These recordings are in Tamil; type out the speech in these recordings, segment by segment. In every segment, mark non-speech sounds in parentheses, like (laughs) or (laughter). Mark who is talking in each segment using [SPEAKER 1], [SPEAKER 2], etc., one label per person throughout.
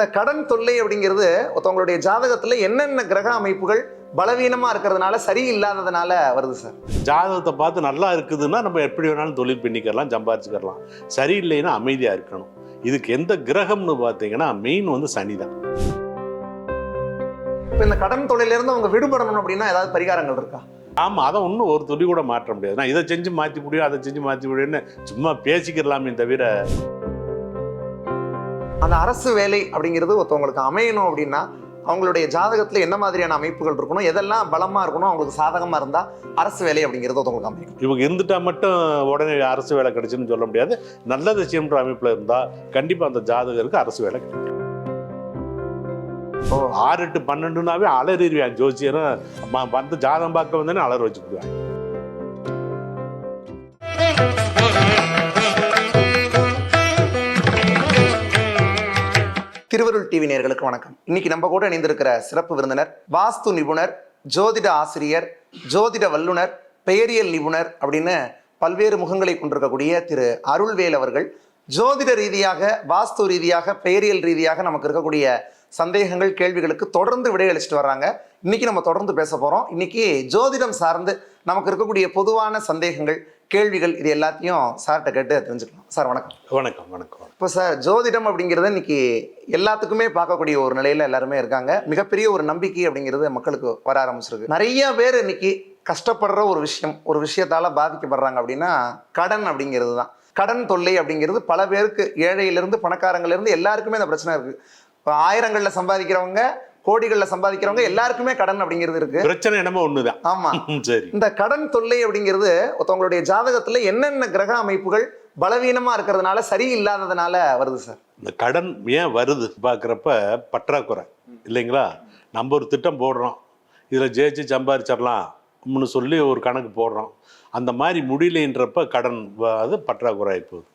[SPEAKER 1] இந்த கடன் தொல்லை அப்படிங்கிறது ஒருத்தவங்களுடைய ஜாதகத்துல என்னென்ன கிரக அமைப்புகள் பலவீனமா இருக்கிறதுனால சரியில்லாததுனால வருது சார்.
[SPEAKER 2] ஜாதகத்தை பார்த்து நல்லா இருக்குதுன்னா நம்ம எப்படி வேணாலும் தொழில் பண்ணிக்கலாம் சம்பாதிச்சுக்கலாம் சரியில்லைன்னா அமைதியாக இருக்கணும். இதுக்கு எந்த கிரகம்னு பார்த்தீங்கன்னா மெயின் வந்து சனி தான்.
[SPEAKER 1] இப்போ இந்த கடன் தொல்லையில இருந்து அவங்க விடுபடணும் அப்படின்னா ஏதாவது பரிகாரங்கள் இருக்கா?
[SPEAKER 2] ஆமாம் அதை ஒன்றும் ஒரு துளி கூட மாற்ற முடியாது. நான் இதை செஞ்சு மாற்றி முடியும் அதை செஞ்சு மாற்றி முடியும்னு சும்மா பேசிக்கிறலாமே தவிர
[SPEAKER 1] அந்த அரசு வேலை அப்படிங்கிறது ஒருத்தவங்களுக்கு அமையணும் அப்படின்னா அவங்களுடைய ஜாதகத்துல என்ன மாதிரியான அமைப்புகள் இருக்கணும் எதெல்லாம் பலமா இருக்கணும் அவங்களுக்கு சாதகமா இருந்தா அரசு வேலை அப்படிங்கிறது ஒருத்தவங்களுக்கு அமையும்
[SPEAKER 2] இவங்க இருந்துட்டா மட்டும் உடனே அரசு வேலை கிடைச்சுன்னு சொல்ல முடியாது. நல்ல விஷயம்ன்ற அமைப்பில் இருந்தால் கண்டிப்பாக அந்த ஜாதகருக்கு அரசு வேலை கிடைக்கும்.
[SPEAKER 1] ஓ.
[SPEAKER 2] ஆறு எட்டு பன்னெண்டுனாவே அலறிடுவேன் ஜோசியரும். வந்து ஜாதகம் பார்க்க வந்தேன்னு அலற வச்சுக்கிடுவேன்
[SPEAKER 1] திருவருள் டிவி நேர்களுக்கு வணக்கம். இன்னைக்கு நம்ம கூட இணைந்திருக்கிற சிறப்பு விருந்தினர் வாஸ்து நிபுணர் ஜோதிட ஆசிரியர் ஜோதிட வல்லுனர் பெயரியல் நிபுணர் அப்படின்னு பல்வேறு முகங்களை கொண்டிருக்கக்கூடிய திரு அருள்வேல் அவர்கள் ஜோதிட ரீதியாக வாஸ்து ரீதியாக பெயரியல் ரீதியாக நமக்கு இருக்கக்கூடிய சந்தேகங்கள் கேள்விகளுக்கு தொடர்ந்து விடையளிச்சுட்டு வர்றாங்க. இன்னைக்கு நம்ம தொடர்ந்து பேச போறோம். இன்னைக்கு ஜோதிடம் சார்ந்து நமக்கு இருக்கக்கூடிய பொதுவான சந்தேகங்கள் கேள்விகள் இது எல்லாத்தையும் சார்கிட்ட கேட்டு தெரிஞ்சுக்கலாம். சார் வணக்கம்.
[SPEAKER 2] வணக்கம் வணக்கம்.
[SPEAKER 1] இப்போ சார் ஜோதிடம் அப்படிங்கிறது இன்னைக்கு எல்லாத்துக்குமே பார்க்கக்கூடிய ஒரு நிலையில எல்லாருமே இருக்காங்க. மிகப்பெரிய ஒரு நம்பிக்கை அப்படிங்கிறது மக்களுக்கு வர ஆரம்பிச்சிருக்கு. நிறைய பேர் இன்னைக்கு கஷ்டப்படுற ஒரு விஷயம் ஒரு விஷயத்தால பாதிக்கப்படுறாங்க அப்படின்னா கடன் அப்படிங்கிறது தான். கடன் தொல்லை அப்படிங்கிறது பல பேருக்கு ஏழையிலிருந்து பணக்காரங்கள்ல இருந்து எல்லாருக்குமே இந்த பிரச்சனை இருக்கு. இப்போ ஆயிரங்கள்ல சம்பாதிக்கிறவங்க கோடிகள்ல சம்பாதிக்கிறவங்க எல்லாருக்குமே கடன் அப்படிங்கிறது இருக்கு.
[SPEAKER 2] பிரச்சனை என்னமோ ஒண்ணுதான்.
[SPEAKER 1] ஆமா. (laughs)
[SPEAKER 2] சரி.
[SPEAKER 1] இந்த கடன் தொல்லை அப்படிங்கிறது ஒருத்தவங்களுடைய ஜாதகத்துல என்னென்ன கிரக அமைப்புகள் பலவீனமா இருக்கிறதுனால சரியில்லாததுனால வருது சார்?
[SPEAKER 2] இந்த கடன் ஏன் வருது பார்க்குறப்ப பற்றாக்குறை இல்லைங்களா? நம்ம ஒரு திட்டம் போடுறோம். இதில் ஜெயிச்சு சம்பாரிச்சிடலாம்னு சொல்லி ஒரு கணக்கு போடுறோம். அந்த மாதிரி முடியலைன்றப்ப கடன் அது பற்றாக்குறை ஆகி போகுது.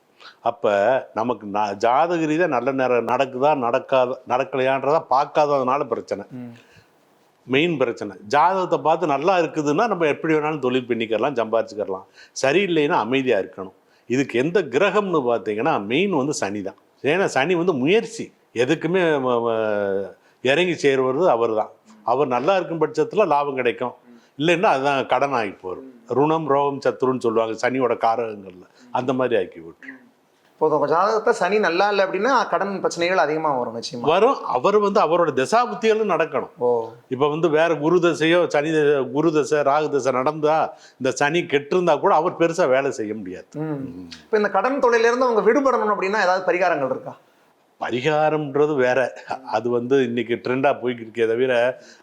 [SPEAKER 2] அப்போ நமக்கு ந ஜாதக ரீதியாக நல்ல நேரம் நடக்குதா நடக்காத நடக்கலையான்றதா பார்க்காததுனால பிரச்சனை. மெயின் பிரச்சனை. ஜாதகத்தை பார்த்து நல்லா இருக்குதுன்னா நம்ம எப்படி வேணாலும் தொழில் பண்ணிக்கலாம் சம்பாதிச்சுக்கலாம் சரியில்லைன்னா அமைதியாக இருக்கணும். இதுக்கு எந்த கிரகம்னு பார்த்தீங்கன்னா மெயின் வந்து சனி தான். ஏன்னா சனி வந்து முயற்சி. எதுக்குமே இறங்கி சேருவது அவர் தான் அவர் நல்லா இருக்கும் பட்சத்தில் லாபம் கிடைக்கும். இல்லைன்னா அதுதான் கடன் ஆகி போகும் ருணம் ரோகம் சத்துருன்னு சொல்லுவாங்க சனியோட காரகங்களில். அந்த மாதிரி ஆக்கி விட்டு
[SPEAKER 1] இப்போ உங்க ஜாதகத்தை சனி நல்லா இல்லை அப்படின்னா கடன் பிரச்சனைகள் அதிகமா வரும் நிச்சயமா.
[SPEAKER 2] வரும். அவர் வந்து அவரோட தசாபுத்திகளும் நடக்கணும்.
[SPEAKER 1] ஓ.
[SPEAKER 2] இப்போ வந்து வேற குரு தசையோ சனி தசை குரு தசை ராகு தசை நடந்தா இந்த சனி கெட்டிருந்தா கூட அவர் பெருசா வேலை செய்ய முடியாது.
[SPEAKER 1] இப்போ இந்த கடன் தொழில இருந்து அவங்க விடுபடணும் அப்படின்னா ஏதாவது பரிகாரங்கள் இருக்கா?
[SPEAKER 2] பரிகாரம்ன்றது வேற. அது வந்து இன்னைக்கு ட்ரெண்டா போய்கிட்டு இருக்கே தவிர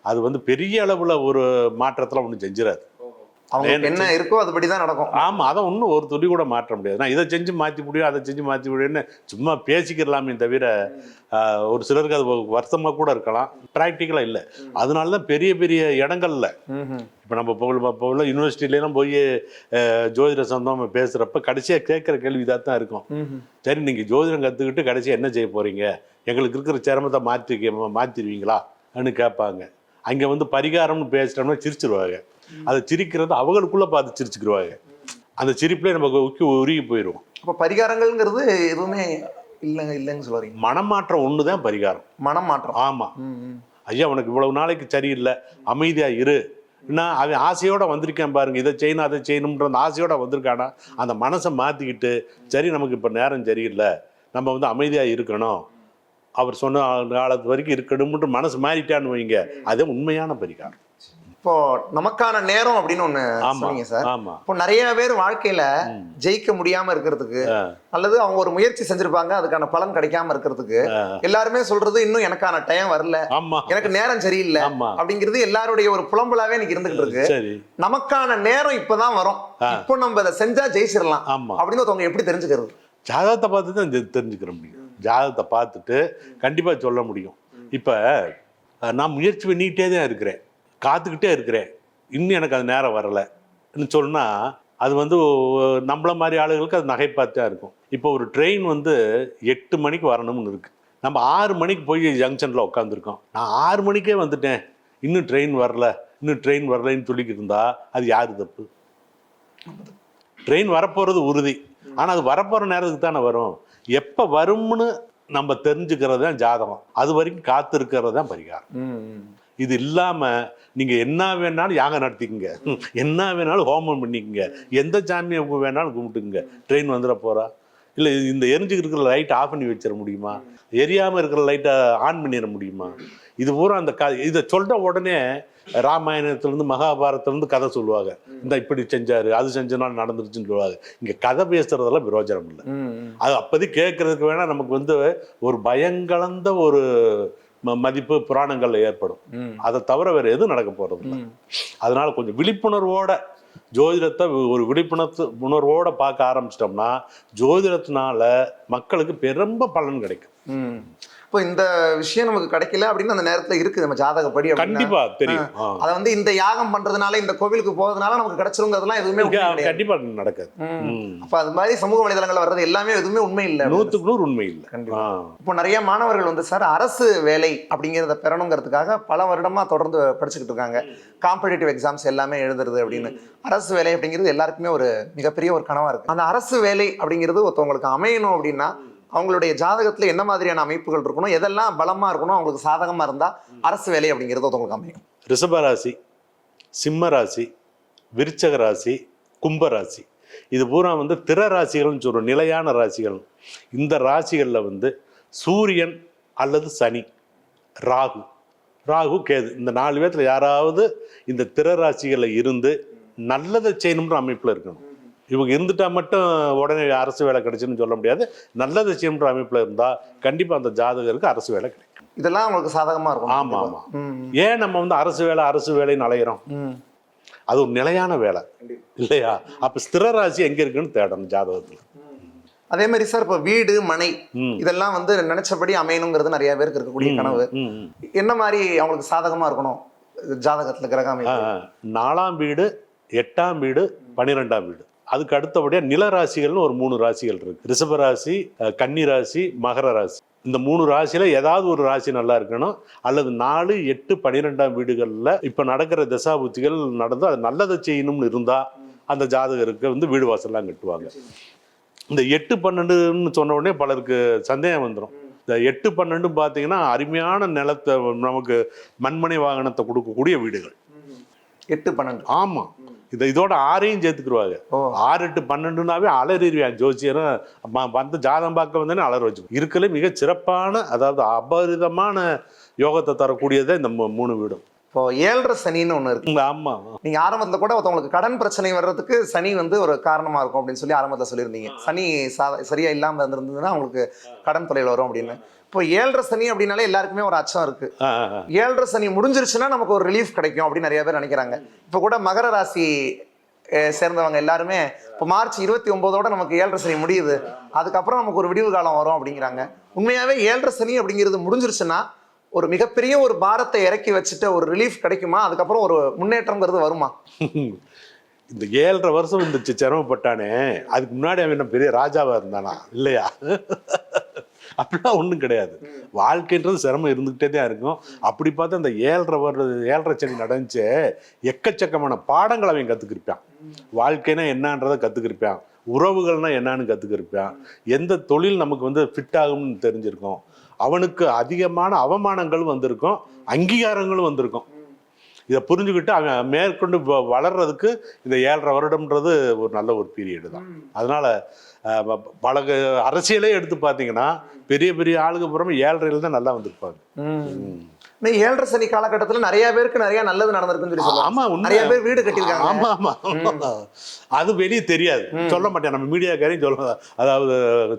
[SPEAKER 2] அது வந்து பெரிய அளவுல ஒரு மாற்றத்துல ஒன்றும் செஞ்சிடாது
[SPEAKER 1] அவங்களுக்கு என்ன இருக்கோ அதுபடி தான் நடக்கும்.
[SPEAKER 2] ஆமா அதை ஒன்றும் ஒரு துளி கூட மாற்ற முடியாது. நான் இதை செஞ்சு மாற்றி முடியும் அதை செஞ்சு மாற்றி முடியும்னு சும்மா பேசிக்கிறலாமே தவிர ஒரு சிலருக்கு அது வருத்தமாக கூட இருக்கலாம். ப்ராக்டிக்கலாக இல்லை. அதனால தான் பெரிய பெரிய இடங்கள்ல. இப்போ நம்ம இப்போ உள்ள யூனிவர்சிட்டிலாம் போய் ஜோதிட சொந்தம் பேசுகிறப்ப கடைசியாக கேட்குற கேள்வி இதாக தான் இருக்கும். சரி நீங்கள் ஜோதிடம் கற்றுக்கிட்டு கடைசியாக என்ன செய்ய போகிறீங்க எங்களுக்கு இருக்கிற சிரமத்தை மாற்றி மாற்றிடுவீங்களா ன்னு கேட்பாங்க. அங்கே வந்து பரிகாரம்னு பேசிட்டோம்னா சிரிச்சிருவாங்க. அதை சிரிக்கிறது அவங்களுக்குள்ளே பார்த்து சிரிச்சுக்கிடுவாங்க அந்த சிரிப்புலேயே நம்ம உக்கி உருகி போயிடுவோம்
[SPEAKER 1] அப்போ பரிகாரங்கள்ங்கிறது எதுவுமே இல்லைங்க இல்லைன்னு சொல்றீங்க
[SPEAKER 2] மனமாற்றம் ஒன்று தான் பரிகாரம்
[SPEAKER 1] மனம் மாற்றம்
[SPEAKER 2] ஆமாம். ஐயா உனக்கு இவ்வளவு நாளைக்கு சரியில்லை. அமைதியா இரு. என்ன அவன் ஆசையோட வந்திருக்கேன் பாருங்க. இதை செய்யணும் அதை செய்யணும்ன்ற அந்த ஆசையோட வந்திருக்கானா? அந்த மனசை மாத்திக்கிட்டு சரி நமக்கு இப்போ நேரம் சரியில்லை. நம்ம வந்து அமைதியா இருக்கணும். அவர் சொன்ன காலத்து வரைக்கும் இருக்கணும்ன்ற மனசு மாறிட்டான்னு வைங்க. அது உண்மையான பரிகாரம்.
[SPEAKER 1] இப்போ நமக்கான நேரம் அப்படின்னு ஒண்ணு சொன்னீங்க சார். இப்போ நிறைய பேர் வாழ்க்கையில. ஜெயிக்க முடியாம இருக்கிறதுக்கு. அல்லது அவங்க ஒரு முயற்சி செஞ்சிருப்பாங்க அதுக்கான பலன் கிடைக்காம இருக்கிறதுக்கு எல்லாருமே சொல்றது இன்னும் எனக்கான டைம் வரல. எனக்கு நேரம் சரியில்லை அப்படிங்கிறது எல்லாருடைய ஒரு புலம்பலாவே இன்னைக்கு இருந்துகிட்டு இருக்கு. நமக்கான நேரம் இப்பதான் வரும். இப்போ நம்ம இதை செஞ்சா ஜெயிச்சிடலாம் அப்படின்னு ஒருத்தவங்க எப்படி தெரிஞ்சுக்கிறது?
[SPEAKER 2] ஜாதகத்தை பார்த்து தான் தெரிஞ்சுக்கிற முடியும். ஜாதகத்தை பார்த்துட்டு கண்டிப்பாக சொல்ல முடியும். இப்போ நான் முயற்சி பண்ணிக்கிட்டே தான் இருக்கிறேன். காத்துக்கிட்டே இருக்கிறேன். இன்னும் எனக்கு அது நேரம் வரலைன்னு சொன்னால் அது வந்து நம்மள மாதிரி ஆளுகளுக்கு அது நகைப்பாத்தான் இருக்கும். இப்போ ஒரு ட்ரெயின் வந்து எட்டு மணிக்கு வரணும்னு இருக்குது நம்ம ஆறு மணிக்கு போய் ஜங்ஷனில் உட்காந்துருக்கோம் நான் ஆறு மணிக்கே வந்துட்டேன். இன்னும் ட்ரெயின் வரல. இன்னும் ட்ரெயின் வரலைன்னு சொல்லிக்கிட்டு இருந்தா அது யார் தப்பு? ட்ரெயின் வரப்போகிறது உறுதி. ஆனால் அது வரப்போகிற நேரத்துக்கு தானே வரும். எப்போ வரும்னு நம்ம தெரிஞ்சுக்கிறது தான் ஜாதகம். அது வரைக்கும் காத்திருக்கிறது தான் பரிகாரம் இது இல்லாம நீங்க என்ன வேணாலும் யாகம் நடத்திக்கங்க. என்ன வேணாலும் ஹோமம் பண்ணிக்கங்க. எந்த சாமியை வேணாலும் கும்பிட்டுக்குங்க. ட்ரெயின் வந்துட போறா? இல்ல இந்த எரிஞ்சுக்கிட்டு இருக்கிற லைட் ஆஃப் பண்ணி வச்சிட முடியுமா? எரியாம இருக்கிற லைட்டை ஆன் பண்ணிட முடியுமா? இது பூரா அந்த க இதை சொல்ற உடனே ராமாயணத்துலேருந்து மகாபாரதத்துலேருந்து கதை சொல்லுவாங்க. இந்த இப்படி செஞ்சாரு அது செஞ்சனால நடந்துருச்சுன்னு சொல்லுவாங்க. இங்க கதை பேசுறதெல்லாம் பிரயோஜனம் இல்லை. அது அப்போதைக்கு கேட்கறதுக்கு வேணா நமக்கு வந்து ஒரு பயங்கலந்த ஒரு மதிப்பு புராணங்கள்ல ஏற்படும். அதை தவிர வேற எதுவும் நடக்க போறது இல்ல. அதனால கொஞ்சம் விழிப்புணர்வோட ஜோதிடத்தை ஒரு விழிப்புணர்வு உணர்வோட பார்க்க ஆரம்பிச்சிட்டோம்னா ஜோதிடத்தினால மக்களுக்கு பெரும்ப பலன் கிடைக்கும்.
[SPEAKER 1] இப்போ இந்த விஷயம் நமக்கு கிடைக்கல அப்படின்னு அந்த நேரத்துல இருக்கு நம்ம ஜாதகப்படி
[SPEAKER 2] கண்டிப்பா தெரியும்.
[SPEAKER 1] அதை வந்து இந்த யாகம் பண்றதுனால இந்த கோவிலுக்கு போறதுனால நமக்கு கிடைச்சிருங்கிறதுலாம் எதுவுமே.
[SPEAKER 2] கண்டிப்பா நடக்காது.
[SPEAKER 1] அப்ப அது மாதிரி சமூக வலைதளங்கள்ல வர்றது எல்லாமே எதுவுமே உண்மை இல்லை
[SPEAKER 2] நூத்துக்கு நூறு உண்மை இல்லை.
[SPEAKER 1] கண்டிப்பா. இப்போ நிறைய மாணவர்கள் வந்து சார் அரசு வேலை அப்படிங்கிறத பெறணுங்கிறதுக்காக பல வருடமா தொடர்ந்து படிச்சுக்கிட்டு இருக்காங்க. காம்படிட்டிவ் எக்ஸாம்ஸ் எல்லாமே எழுதுறது அப்படின்னு. அரசு அரசு வேலை அப்படிங்கிறது எல்லாருக்குமே ஒரு மிகப்பெரிய ஒரு கனவா இருக்கு. அந்த அரசு வேலை அப்படிங்கிறது ஒருத்தவங்களுக்கு அமையணும் அப்படின்னா அவங்களுடைய ஜாதகத்துல என்ன மாதிரியான அமைப்புகள் இருக்கணும் எதெல்லாம் பலமா இருக்கணும் அவங்களுக்கு சாதகமா இருந்தா அரசு வேலை அப்படிங்கிறது ஒருத்தவங்களுக்கு அமையும்
[SPEAKER 2] ரிஷபராசி சிம்ம ராசி விருச்சக ராசி கும்பராசி இது பூரா வந்து திற ராசிகள்னு சொல்கிறோம் நிலையான ராசிகள். இந்த ராசிகளில் வந்து சூரியன் அல்லது சனி ராகு. ராகு கேது. இந்த நாலு பேர்த்தில் யாராவது இந்த திற ராசிகளில் இருந்து நல்லதை செய்யணுன்ற அமைப்பில் இருக்கணும். இவங்க இருந்துட்டா மட்டும் உடனே அரசு வேலை கிடைச்சுன்னு சொல்ல முடியாது. நல்லதை செய்யணுன்ற அமைப்பில் இருந்தால் கண்டிப்பாக அந்த ஜாதகருக்கு அரசு வேலை கிடைக்கும்.
[SPEAKER 1] இதெல்லாம் அவங்களுக்கு சாதகமா இருக்கும்
[SPEAKER 2] ஆமா,
[SPEAKER 1] கண்டிப்பா. ம்,
[SPEAKER 2] ஏன் நம்ம வந்து அரசு வேலை அரசு வேலைன்னு அலையிறோம். அது ஒரு நிலையான வேலை. இல்லையா? அப்ப ஸ்திர ராசி எங்க இருக்குன்னு தேடணும் ஜாதகத்துல.
[SPEAKER 1] அதே மாதிரி சார் இப்போ வீடு மனை. இதெல்லாம் வந்து நினைச்சபடி அமையணுங்கிறது நிறைய பேருக்கு இருக்கக்கூடிய கனவு. என்ன மாதிரி அவங்களுக்கு சாதகமா இருக்கணும்? ஜாதகத்துல கிரக
[SPEAKER 2] ஆ,
[SPEAKER 1] அமைப்பு
[SPEAKER 2] ஆ. நாலாம் வீடு எட்டாம் வீடு பன்னிரெண்டாம் வீடு. அதுக்கு அடுத்தபடியா நில ராசிகள்னு ஒரு மூணு ராசிகள் இருக்கு. ரிஷப ராசி அஹ், கன்னி ராசி மகர ராசி. இந்த மூணு ராசியில ஏதாவது ஒரு ராசி நல்லா இருக்கணும். அல்லது நாலு எட்டு பன்னிரெண்டாம் வீடுகள்ல இப்ப நடக்கிற தசாபுத்திகள் நடந்து அது நல்லதை செய்யணும்னு இருந்தா அந்த ஜாதகருக்கு வந்து வீடு வாசல்லாம் கட்டுவாங்க. இந்த எட்டு பன்னெண்டுன்னு சொன்ன உடனே பலருக்கு சந்தேகம் வந்துடும் இந்த எட்டு பன்னெண்டு பார்த்தீங்கன்னா அருமையான நிலத்தை நமக்கு மண்மனை வாகனத்தை கொடுக்கக்கூடிய வீடுகள்.
[SPEAKER 1] எட்டு பன்னெண்டு.
[SPEAKER 2] ஆமா. இதை இதோட ஆறையும் சேர்த்துக்கிருவாங்க. ஆறு எட்டு பன்னெண்டுனாவே அலறிடுவான் ஜோசியரும் வந்து ஜாதம் பார்க்க வந்தேன்னு அலற வச்சு இருக்கல மிக சிறப்பான அதாவது அபரிதமான யோகத்தை தரக்கூடியதே இந்த மூணு வீடும்.
[SPEAKER 1] இப்போ ஏழரை சனின்னு ஒண்ணு இருக்கு.
[SPEAKER 2] ஆமா.
[SPEAKER 1] நீங்க ஆரம்பத்துல கூட ஒருத்தவங்களுக்கு கடன் பிரச்சனை வர்றதுக்கு சனி வந்து ஒரு காரணமா இருக்கும் அப்படின்னு சொல்லி ஆரம்பத்துல சொல்லியிருந்தீங்க. சனி சா- சரியா இல்லாம இருந்திருந்ததுன்னா அவங்களுக்கு கடன் தொலைவில் வரும் அப்படின்னு. இப்போ ஏழரை சனி அப்படின்னாலே எல்லாருக்குமே ஒரு அச்சம் இருக்கு. ஏழரை சனி முடிஞ்சிருச்சுன்னா நமக்கு ஒரு ரிலீஃப் கிடைக்கும் அப்படின்னு நிறைய பேர் நினைக்கிறாங்க. இப்போ கூட மகர ராசி சேர்ந்தவங்க எல்லாருமே இப்போ மார்ச் இருபத்தி ஒன்பதோட நமக்கு ஏழரை சனி முடியுது. அதுக்கப்புறம் நமக்கு ஒரு விடிவு காலம் வரும் அப்படிங்கிறாங்க. உண்மையாவே ஏழரை சனி அப்படிங்கிறது முடிஞ்சிருச்சுன்னா ஒரு மிகப்பெரிய ஒரு பாரத்தை இறக்கி வச்சுட்டு ஒரு ரிலீஃப் கிடைக்குமா? அதுக்கப்புறம் ஒரு முன்னேற்றம்ங்கிறது வருமா?
[SPEAKER 2] இந்த ஏழரை வருஷம் இந்த சிரமப்பட்டானே. அதுக்கு முன்னாடி அவன் என்ன பெரிய ராஜாவா இருந்தானா? இல்லையா? அப்படிலாம் ஒன்றும் கிடையாது. வாழ்க்கைன்றது சிரமம் இருந்துகிட்டே தான் இருக்கும். அப்படி பார்த்தா அந்த ஏழரை வருட ஏழரை சனி நடந்துச்சு எக்கச்சக்கமான பாடங்கள் அவன் கற்றுக்கிருப்பான் வாழ்க்கைனா என்னன்றதை கற்றுக்கிருப்பான் உறவுகள்னா என்னன்னு கற்றுக்கிருப்பான் எந்த தொழில் நமக்கு வந்து ஃபிட் ஆகும்னு தெரிஞ்சிருக்கும். அவனுக்கு அதிகமான அவமானங்களும் வந்திருக்கும் அங்கீகாரங்களும் வந்திருக்கும். இதை புரிஞ்சுக்கிட்டு அவன் மேற்கொண்டு வ- வளர்றதுக்கு இந்த ஏழரை வருடம்ன்றது ஒரு நல்ல ஒரு பீரியடு தான். அதனால பல அரசியலே எடுத்து பார்த்தீங்கன்னா பெரிய பெரிய ஆளுங்க புறமே ஏழரையில் தான் நல்லா வந்திருப்பாங்க.
[SPEAKER 1] இந்த ஏழரை சனி காலகட்டத்துல நிறைய பேருக்கு நிறைய நல்லது நடந்திருக்குன்னு சொல்லி
[SPEAKER 2] உண்மை.
[SPEAKER 1] நிறைய பேர் வீடு கட்டியிருக்காங்க.
[SPEAKER 2] ஆமா ஆமா. அது வெளியே தெரியாது. சொல்ல மாட்டேன். நம்ம மீடியாக்காரையும் சொல்ல அதாவது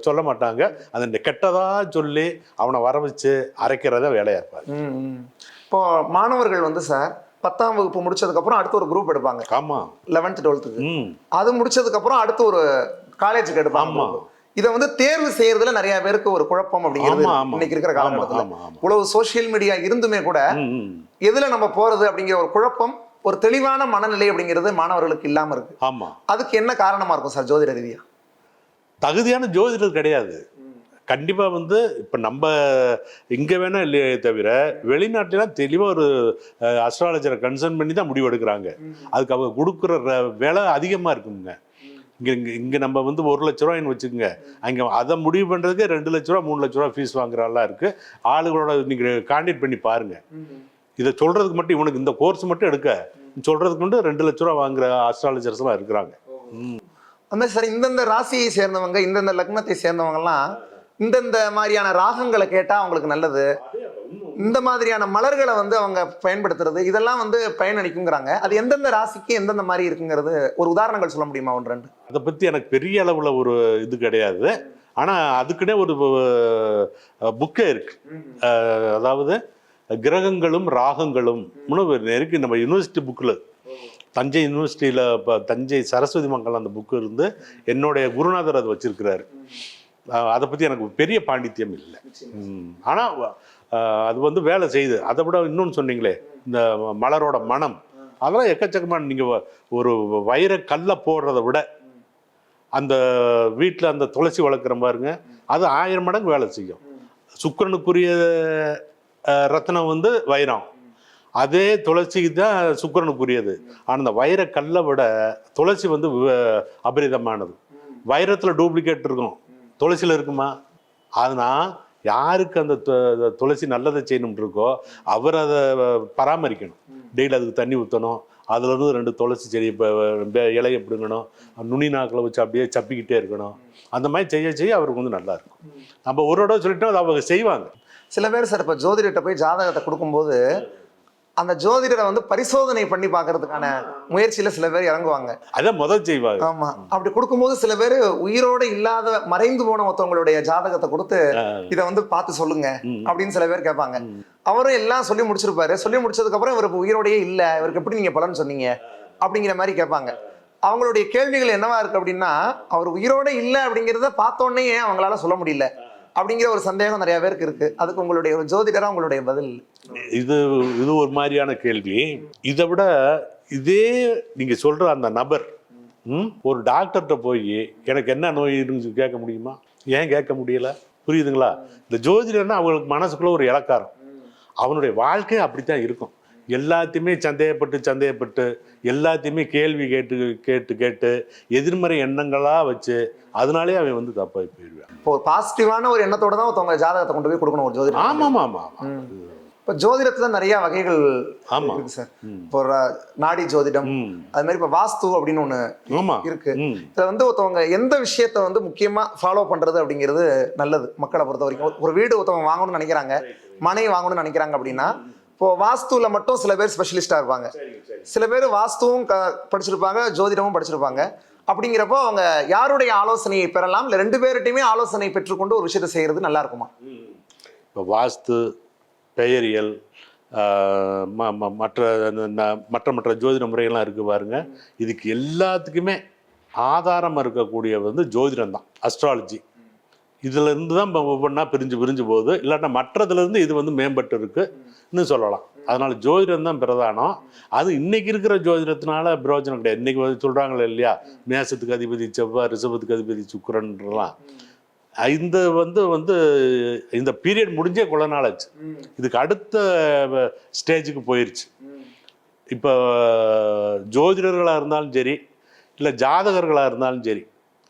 [SPEAKER 2] சொல்ல மாட்டாங்க. அந்த கெட்டதா சொல்லி அவனை வர வச்சு அரைக்கிறத வேலையா இருப்பாரு.
[SPEAKER 1] இப்போ மாணவர்கள் வந்து சார் பத்தாம் வகுப்பு முடிச்சதுக்கு அப்புறம் அடுத்து ஒரு குரூப் எடுப்பாங்க.
[SPEAKER 2] ஆமா.
[SPEAKER 1] லெவன்த் டுவெல்த்துக்கு அது முடிச்சதுக்கு அப்புறம் அடுத்து ஒரு காலேஜுக்கு எடுப்பாங்க
[SPEAKER 2] ஆமா.
[SPEAKER 1] இதை வந்து தேர்வு செய்யறதுல நிறைய பேருக்கு ஒரு குழப்பம் அப்படிங்கிறது. இன்னைக்கு இருக்கிற காலகட்டத்துல. இவ்வளவு சோஷியல் மீடியா இருந்துமே கூட. எதுல நம்ம போறது அப்படிங்கிற ஒரு குழப்பம் ஒரு தெளிவான மனநிலை அப்படிங்கிறது மாணவர்களுக்கு இல்லாம இருக்கு.
[SPEAKER 2] ஆமா.
[SPEAKER 1] அதுக்கு என்ன காரணமா இருக்கும் சார் ஜோதிட ரீதியா
[SPEAKER 2] தகுதியான ஜோதிடர் கிடையாது. கண்டிப்பா வந்து இப்ப நம்ம இங்க வேணா இல்லையே தவிர வெளிநாட்டுலாம் தெளிவா ஒரு அஸ்ட்ராலஜரை கன்சர்ன் பண்ணி தான் முடிவு எடுக்கிறாங்க. அதுக்கு அவங்க கொடுக்குற விலை அதிகமா இருக்குங்க. இங்கே இங்கே இங்கே நம்ம வந்து ஒரு லட்ச ரூபாய்னு வச்சுக்கோங்க. அங்கே அதை முடிவு பண்ணுறதுக்கு ரெண்டு லட்ச ரூபா மூணு லட்ச ரூபா ஃபீஸ் வாங்குறாலாம் இருக்கு. ஆளுகளோட நீங்கள் கான்டாக்ட் பண்ணி பாருங்க. இதை சொல்கிறதுக்கு மட்டும் இவனுக்கு இந்த கோர்ஸ் மட்டும் எடுக்க. சொல்கிறதுக்கு மட்டும் ரெண்டு லட்ச ரூபா வாங்குற ஆஸ்ட்ராலஜர்ஸ்லாம் இருக்கிறாங்க.
[SPEAKER 1] அந்த சார் இந்தந்த ராசியை சேர்ந்தவங்க இந்தந்த லக்னத்தை சேர்ந்தவங்கலாம் இந்தந்த மாதிரியான ராகங்களை கேட்டால் அவங்களுக்கு நல்லது. இந்த மாதிரியான மலர்களை வந்து அவங்க பயன்படுத்துறது இதெல்லாம் வந்து பயனளிக்குங்கிறாங்க. அது எந்தெந்த ராசிக்கு எந்தெந்த மாதிரி இருக்குங்கிறது ஒரு உதாரணங்கள் சொல்ல முடியுமா ஒன்று ரெண்டு?
[SPEAKER 2] அதை பத்தி எனக்கு பெரிய அளவுல ஒரு இது கிடையாது. ஆனா அதுக்குன்னே ஒரு புக்கே இருக்கு. அதாவது கிரகங்களும் ராகங்களும். இருக்கு? நம்ம யூனிவர்சிட்டி புக்கில் தஞ்சை யூனிவர்சிட்டியில் இப்போ தஞ்சை சரஸ்வதி மங்கலம் அந்த புக்கு இருந்து என்னுடைய குருநாதர் அதை வச்சிருக்கிறாரு. அதை பற்றி எனக்கு பெரிய பாண்டித்யம் இல்லை. ஆனால் அது வந்து வேலை செய்யுது அதை விட இன்னொன்று சொன்னீங்களே இந்த மலரோட மனம். அதெல்லாம் எக்கச்சக்கமான நீங்கள் ஒரு வைர கல்லை போடுறத விட அந்த வீட்டில் அந்த துளசி வளர்க்குற பாருங்க அது ஆயிரம் மடங்கு வேலை செய்யும். சுக்கரனுக்குரிய ரத்னம் வந்து வைரம். அதே துளசிக்கு தான் சுக்கரனுக்குரியது. ஆனால் அந்த வைர கல்லை விட துளசி வந்து வ- அபரிதமானது. வைரத்தில் டூப்ளிகேட் இருக்கும். துளசியில் இருக்குமா? அதனால் யாருக்கு அந்த துளசி நல்லதை செய்யணும் இருக்கோ அவர் அதை பராமரிக்கணும். டெய்லி அதுக்கு தண்ணி ஊற்றணும் அதுல இருந்து ரெண்டு துளசி செடி இப்போ இலையை பிடுங்கணும் நுனி நாக்கில் வச்சு அப்படியே சப்பிக்கிட்டே இருக்கணும். அந்த மாதிரி செய்ய செய்ய அவருக்கு வந்து நல்லா இருக்கும். நம்ம ஒரு தடவை சொல்லிட்டோம் அதை அவங்க செய்வாங்க.
[SPEAKER 1] சில பேர் சார் இப்போ ஜோதிடர்கிட்ட போய் ஜாதகத்தை கொடுக்கும்போது அந்த ஜோதிடரை வந்து பரிசோதனை பண்ணி பார்க்கறதுக்கான முயற்சியில சில பேர் இறங்குவாங்க.
[SPEAKER 2] அதை முதல் செய்வாங்க
[SPEAKER 1] ஆமா. அப்படி கொடுக்கும்போது சில பேர் உயிரோட இல்லாத மறைந்து போன ஒருத்தவங்களுடைய ஜாதகத்தை கொடுத்து இதை வந்து பார்த்து சொல்லுங்க. அப்படின்னு சில பேர் கேட்பாங்க. அவரும் எல்லாம் சொல்லி முடிச்சிருப்பாரு. சொல்லி முடிச்சதுக்கு அப்புறம் இவருக்கு உயிரோடயே இல்ல. இவருக்கு எப்படி நீங்க பலன் சொன்னீங்க? அப்படிங்கிற மாதிரி கேட்பாங்க. அவங்களுடைய கேள்விகள் என்னவா இருக்கு அப்படின்னா அவர் உயிரோட இல்ல அப்படிங்கிறத பார்த்த உடனே ஏன் அவங்களால சொல்ல முடியல. அப்படிங்கிற ஒரு சந்தேகம் நிறைய பேருக்கு இருக்கு. அதுக்கு உங்களுடைய ஒரு ஜோதிடரா உங்களுடைய பதில்?
[SPEAKER 2] இது இது ஒரு மாதிரியான கேள்வி. இதை விட இதே நீங்க சொல்ற அந்த நபர் ம், ஒரு டாக்டர்கிட்ட போய் எனக்கு என்ன நோய் இருக்குன்னு கேட்க முடியுமா? ஏன் கேட்க முடியல? புரியுதுங்களா? இந்த ஜோதிடர்னா அவங்களுக்கு மனசுக்குள்ள ஒரு இலக்காரம். அவனுடைய வாழ்க்கை அப்படித்தான் இருக்கும். எல்லாத்தையுமே சந்தேகப்பட்டு சந்தேகப்பட்டு எல்லாத்தையுமே கேள்வி கேட்டு கேட்டு கேட்டு எதிர்மறை எண்ணங்களா வச்சு அதனாலே அவன் வந்து தப்பாகி போயிடுவான்.
[SPEAKER 1] இப்போ ஒரு பாசிட்டிவான ஒரு எண்ணத்தோட தான் ஒருத்தவங்க ஜாதகத்தை கொண்டு போய் கொடுக்கணும் ஒரு ஜோதிடர்
[SPEAKER 2] ஆமாம் ஆமாம் ஆமாம்
[SPEAKER 1] இப்போ ஜோதிடத்துல நிறைய வகைகள்
[SPEAKER 2] ஆமா.
[SPEAKER 1] இருக்கு சார். இப்போ நாடி ஜோதிடம் அது மாதிரி இப்போ வாஸ்து அப்படின்னு
[SPEAKER 2] ஆமாம்
[SPEAKER 1] இருக்கு. இதுல வந்து ஒருத்தவங்க எந்த விஷயத்த வந்து முக்கியமா ஃபாலோ பண்றது அப்படிங்கிறது நல்லது மக்களை பொறுத்த வரைக்கும். ஒரு வீடு ஒருத்தவங்க வாங்கணும்னு நினைக்கிறாங்க மனை வாங்கணும்னு நினைக்கிறாங்க அப்படின்னா இப்போ வாஸ்துல மட்டும் சில பேர் ஸ்பெஷலிஸ்டா இருப்பாங்க. சில பேர் வாஸ்துவும் க- படிச்சிருப்பாங்க ஜோதிடமும் படிச்சிருப்பாங்க. அப்படிங்கிறப்போ அவங்க யாருடைய ஆலோசனையை பெறலாம்? இல்ல ரெண்டு பேர்கிட்டயுமே ஆலோசனை பெற்றுக்கொண்டு ஒரு விஷயத்தை செய்யறது நல்லா இருக்குமா?
[SPEAKER 2] இப்போ வாஸ்து பெயரியல் மற்ற மற்ற மற்ற ஜோதிட முறைகள்லாம் இருக்குது பாருங்க. இதுக்கு எல்லாத்துக்குமே ஆதாரம் இருக்கக்கூடிய வந்து ஜோதிடம் தான் அஸ்ட்ராலஜி இதுல இருந்து தான் இப்போ ஒவ்வொன்றா பிரிஞ்சு பிரிஞ்சு போகுது. இல்லாட்டா மற்றதுலேருந்து இது வந்து மேம்பட்டு இருக்குன்னு சொல்லலாம். அதனால ஜோதிடம் தான் பிரதானம். அது இன்னைக்கு இருக்கிற ஜோதிடத்தினால பிரயோஜனம் கிடையாது. இன்னைக்கு வந்து சொல்றாங்களே இல்லையா? மேசத்துக்கு அதிபதி செவ்வாய் ரிஷபத்துக்கு அதிபதி சுக்கிரன்லாம். இந்த வந்து வந்து இந்த பீரியட் முடிஞ்சே கொள்ள நாள் ஆச்சு. இதுக்கு அடுத்த ஸ்டேஜுக்கு போயிடுச்சு இப்போ ஜோதிடர்களாக இருந்தாலும் சரி இல்லை ஜாதகர்களாக இருந்தாலும் சரி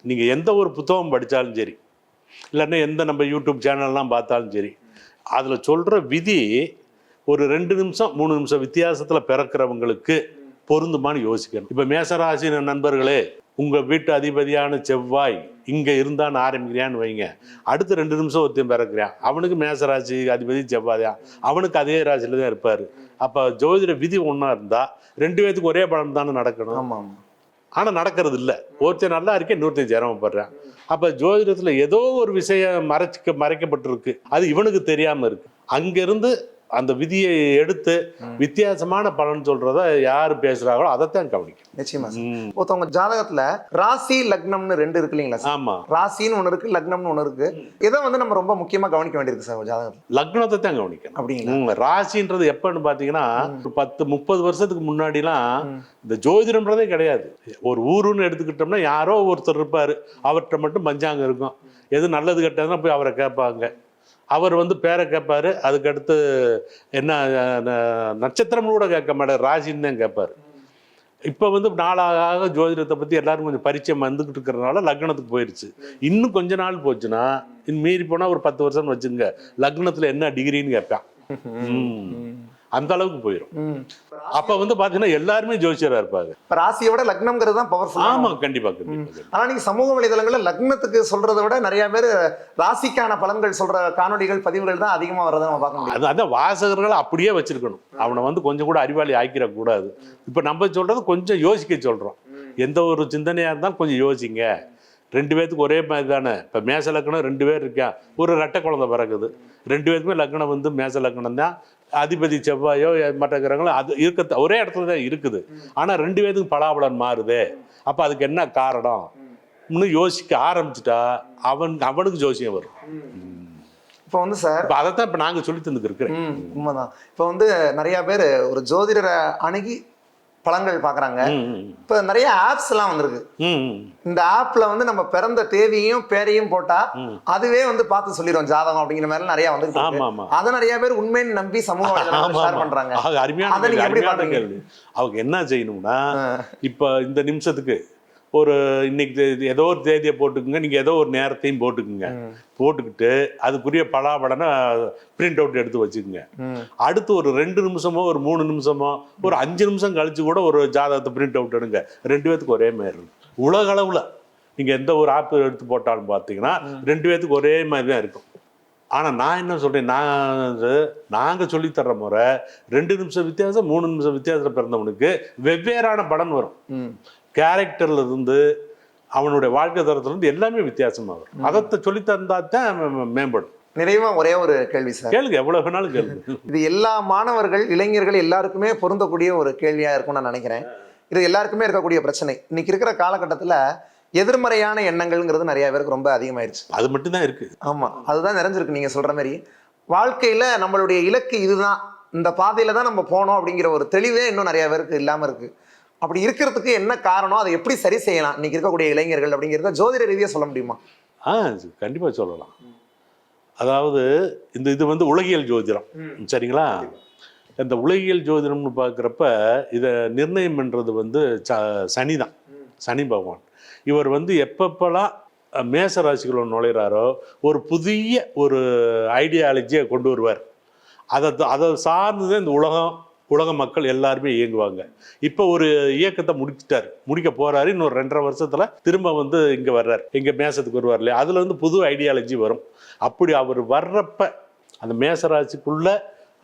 [SPEAKER 2] நீங்கள் எந்த ஒரு புத்தகம் படித்தாலும் சரி இல்லைன்னா எந்த நம்ம யூடியூப் சேனல்லாம் பார்த்தாலும் சரி அதில் சொல்கிற விதி ஒரு ரெண்டு நிமிஷம் மூணு நிமிஷம் வித்தியாசத்தில் பிறக்கிறவங்களுக்கு பொருந்துமான்னு யோசிக்கணும். இப்போ மேசராசி நண்பர்களே உங்கள் வீட்டு அதிபதியான செவ்வாய் இங்கே இருந்தான்னு ஆரம்பிக்கிறியான்னு வைங்க. அடுத்த ரெண்டு நிமிஷம் ஒருத்தன் பிறக்கிறான். அவனுக்கு மேசராசி அதிபதி செவ்வாய் அவனுக்கு அதே ராசியில தான் இருப்பார். அப்போ ஜோதிட விதி ஒன்றா இருந்தால் ரெண்டு பேத்துக்கு ஒரே பலன் தானே நடக்கணும்.
[SPEAKER 1] ஆமா ஆமா.
[SPEAKER 2] ஆனால் நடக்கிறது இல்லை. ஒருத்தன் நல்லா இருக்கே இன்னொருத்தன் சிரமப்படுறான். அப்போ ஜோதிடத்தில் ஏதோ ஒரு விஷயம் மறைச்சிக்க மறைக்கப்பட்டிருக்கு. அது இவனுக்கு தெரியாமல் இருக்கு. அங்கேருந்து அந்த விதியை எடுத்து வித்தியாசமான பலன் சொல்றத யார் பேசுறாங்களோ அதைத்தான் கவனிக்கணும்
[SPEAKER 1] நிச்சயமா. ஒருத்தவங்க ஜாதகத்துல ராசி லக்னம்னு ரெண்டு இருக்கு இல்லைங்களா
[SPEAKER 2] ஆமா.
[SPEAKER 1] ராசின்னு ஒண்ணு இருக்கு லக்னம்னு ஒண்ணு இருக்கு. இதை வந்து நம்ம ரொம்ப முக்கியமா கவனிக்க வேண்டியிருக்கு சார் ஜாதகத்துல.
[SPEAKER 2] லக்னத்தை தான் கவனிக்கணும்.
[SPEAKER 1] அப்படிங்களா?
[SPEAKER 2] ராசின்றது எப்பன்னு பாத்தீங்கன்னா ஒரு பத்து முப்பது வருஷத்துக்கு முன்னாடிலாம் இந்த ஜோதிடம்ன்றதே கிடையாது. ஒரு ஊருன்னு எடுத்துக்கிட்டோம்னா யாரோ ஒருத்தர் இருப்பாரு. அவர்கிட்ட மட்டும் பஞ்சாங்கம் இருக்கும். எது நல்லது கெட்டதுன்னா போய் அவரை கேட்பாங்க. அவர் வந்து பேரை கேட்பாரு. அதுக்கடுத்து என்ன நட்சத்திரம் கூட கேட்க மாட்டார். ராசின்னு தான் கேட்பாரு. இப்போ வந்து நாளாக ஆக ஜோதிடத்தை பற்றி எல்லாரும் கொஞ்சம் பரிச்சயம் வந்துக்கிட்டு இருக்கிறனால லக்னத்துக்கு போயிருச்சு. இன்னும் கொஞ்ச நாள் போச்சுன்னா இன்னும் மீறி போனால் ஒரு பத்து வருஷம் வச்சுங்க லக்னத்தில் என்ன டிகிரின்னு கேட்பான். (laughs) அந்த அளவுக்கு போயிடும். அப்போ வந்து பார்த்தீங்கன்னா எல்லாருமே ஜோசியராக இருப்பாங்க.
[SPEAKER 1] ராசியை விட லக்னம்ங்கிறது தான் பவர்ஃபுல்
[SPEAKER 2] ஆமாம் கண்டிப்பாக கண்டிப்பாக
[SPEAKER 1] ஆனா நீங்க சமூக வலைதளங்கள்ல லக்னத்துக்கு சொல்றதை விட நிறைய பேர் ராசிக்கான பலன்கள் சொல்ற காணொளிகள் பதிவுகள் தான் அதிகமா வர்றதை நம்ம பார்க்க முடியும்.
[SPEAKER 2] அதான் வாசகர்களை அப்படியே வச்சிருக்கணும். அவனை வந்து கொஞ்சம் கூட அறிவாளி ஆக்கிடக்கூடாது. இப்போ நம்ம சொல்றது கொஞ்சம் யோசிக்க சொல்றோம். எந்த ஒரு சிந்தனையா இருந்தாலும் கொஞ்சம் யோசிங்க. ரெண்டு பேத்துக்கு ஒரே மாதிரி தானே. இப்போ மேச லக்கணம் ரெண்டு பேர் இருக்கான் ஒரு ரெட்டை குழந்தை பிறகுது ரெண்டு பேருக்குமே லக்னம் வந்து மேச லக்னம் தான் அதிபதி செவ்வாயோ மற்ற கிரகங்களும் அது இருக்க ஒரே இடத்துல தான் இருக்குது. ஆனால் ரெண்டு பேத்துக்கும் பலாபலன் மாறுதே. அப்போ அதுக்கு என்ன காரணம்? இன்னும் யோசிக்க ஆரம்பிச்சிட்டா அவன் அவனுக்கு ஜோசியம் வரும்.
[SPEAKER 1] இப்போ வந்து சார்
[SPEAKER 2] இப்போ அதைத்தான் இப்போ நாங்கள் சொல்லி தந்துக்கு
[SPEAKER 1] ம் உண்மைதான். இப்போ வந்து நிறைய பேர் ஒரு ஜோதிடரை அணுகி பலன்கள் பார்க்குறாங்க இப்போ நிறைய ஆப்ஸ் எல்லாம் வந்திருக்கு இந்த ஆப்ல வந்து நம்ம பிறந்த தேதியையும் பேரையும் போட்டா. அதுவே வந்து பார்த்து சொல்லிடும் ஜாதகம் அப்படிங்கிற மாதிரி நிறைய
[SPEAKER 2] ஆமா
[SPEAKER 1] அதை நிறைய பேர் உண்மைன்னு நம்பி சமூக ஷேர். பண்றாங்க அதை நீங்க எப்படி பாக்குறீங்க?
[SPEAKER 2] அவங்க என்ன செய்யணும்னா. இப்ப இந்த நிமிஷத்துக்கு ஒரு இன்னைக்கு ஏதோ ஒரு தேதியை போட்டுக்குங்க நீங்க ஏதோ ஒரு நேரத்தையும் போட்டுக்குங்க. போட்டுக்கிட்டு அதுக்குரிய பலாபலனை பிரிண்ட் அவுட் எடுத்து வச்சுக்கோங்க. அடுத்து ஒரு ரெண்டு நிமிஷமோ ஒரு மூணு நிமிஷமோ ஒரு அஞ்சு நிமிஷம் கழிச்சு கூட ஒரு ஜாதகத்தை பிரிண்ட் அவுட் எடுங்க. ரெண்டு பேத்துக்கு ஒரே மாதிரி இருக்கும். உலக அளவுல. நீங்க எந்த ஒரு ஆப் எடுத்து போட்டாலும் பார்த்தீங்கன்னா ரெண்டு பேத்துக்கு ஒரே மாதிரி தான் இருக்கும். ஆனா நான் என்ன சொல்றேன் நான் வந்து நாங்க சொல்லித் தர்ற முறை ரெண்டு நிமிஷம் வித்தியாசம் மூணு நிமிஷம் வித்தியாசத்தில் பிறந்தவனுக்கு வெவ்வேறான பலன் வரும். கேரக்டர்ல இருந்து அவனுடைய வாழ்க்கை தரத்துல இருந்து எல்லாமே வித்தியாசமா வரும் அதை சொல்லித் தந்தா தான் மேம்படும்.
[SPEAKER 1] நிறைவா ஒரே ஒரு கேள்வி சார்.
[SPEAKER 2] கேளுங்க எவ்வளவு வேணாலும் கேளுங்க. (laughs)
[SPEAKER 1] இது எல்லா மாணவர்கள் இளைஞர்கள் எல்லாருக்குமே பொருந்தக்கூடிய ஒரு கேள்வியா இருக்கும்னு நான் நினைக்கிறேன். இது எல்லாருக்குமே இருக்கக்கூடிய பிரச்சனை. இன்னைக்கு இருக்கிற காலகட்டத்துல எதிர்மறையான எண்ணங்கள்ங்கிறது நிறைய பேருக்கு ரொம்ப அதிகமாயிருச்சு.
[SPEAKER 2] அது மட்டும்தான் இருக்கு.
[SPEAKER 1] ஆமா அதுதான் நிறைஞ்சிருக்கு நீங்க சொல்ற மாதிரி வாழ்க்கையில நம்மளுடைய இலக்கு இதுதான். இந்த பாதையில தான் நம்ம போனோம் அப்படிங்கிற ஒரு தெளிவே இன்னும் நிறைய பேருக்கு இல்லாம இருக்கு. அப்படி இருக்கிறதுக்கு என்ன காரணம்? அதை எப்படி சரி செய்யலாம்? இன்னைக்கு இருக்கக்கூடிய இளைஞர்கள் அப்படிங்கிறத ஜோதிட ரீதியா சொல்ல முடியுமா?
[SPEAKER 2] ஆ கண்டிப்பா சொல்லலாம். அதாவது இந்த இது வந்து உலகியல் ஜோதிடம். சரிங்களா? இந்த உலகியல் ஜோதிடம்னு பார்க்குறப்ப இதை நிர்ணயம் பண்ணுறது வந்து ச சனி தான் சனி பகவான். இவர் வந்து எப்பப்பெல்லாம் மேச ராசிக்குள்ள நுழையிறாரோ ஒரு புதிய ஒரு ஐடியாலஜியை கொண்டு வருவார். அதை அதை சார்ந்து இந்த உலகம். உலக மக்கள் எல்லாருமே இயங்குவாங்க. இப்போ ஒரு இயக்கத்தை முடிச்சிட்டார். முடிக்க போறாரு. இன்னொரு ரெண்டரை வருஷத்துல திரும்ப வந்து இங்க வர்றார். இங்க மேசத்துக்கு வருவார் இல்லையா? அதுல இருந்து புது ஐடியாலஜி வரும். அப்படி அவர் வர்றப்ப அந்த மேசராசிக்குள்ள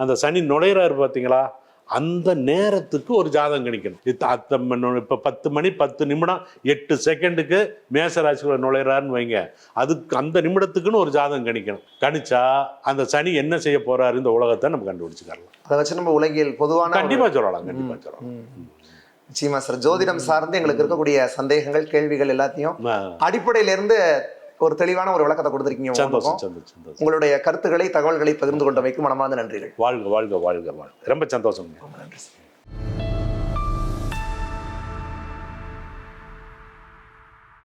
[SPEAKER 2] அந்த சனி நுழையிறாரு பார்த்தீங்களா அந்த நேரத்துக்கு ஒரு ஜாதகம் கணிக்கணும். இத்த- அத்த மணி- இப்ப பத்து மணி பத்து நிமிடம் எட்டு செகண்டுக்கு மேசராசிக்குள்ள நுழையிறாருன்னு வைங்க. அதுக்கு அந்த நிமிடத்துக்குன்னு ஒரு ஜாதகம் கணிக்கணும். கணிச்சா அந்த சனி என்ன செய்ய போறாரு இந்த உலகத்தை நம்ம கண்டுபிடிச்சுக்கலாம்
[SPEAKER 1] அதை வச்சு நம்ம உலகியல் பொதுவான ஒரு-
[SPEAKER 2] கண்டிப்பா சொல்லலாம் கண்டிப்பா சொல்லலாம்.
[SPEAKER 1] நிச்சயமா சார். ஜோதிடம் சார்ந்து எங்களுக்கு இருக்கக்கூடிய சந்தேகங்கள் கேள்விகள் எல்லாத்தையும்
[SPEAKER 2] ஆ,
[SPEAKER 1] அடிப்படையில இருந்து ஒரு தெளிவான ஒரு விளக்கத்தை கொடுத்துருக்கீங்க உங்களுடைய கருத்துக்களை தகவல்களை பகிர்ந்து கொண்டமைக்கு மனமார்ந்த நன்றிகள்.
[SPEAKER 2] வாழ்க வாழ்க வாழ்க வாழ்க. ரொம்ப சந்தோஷம்
[SPEAKER 1] நன்றி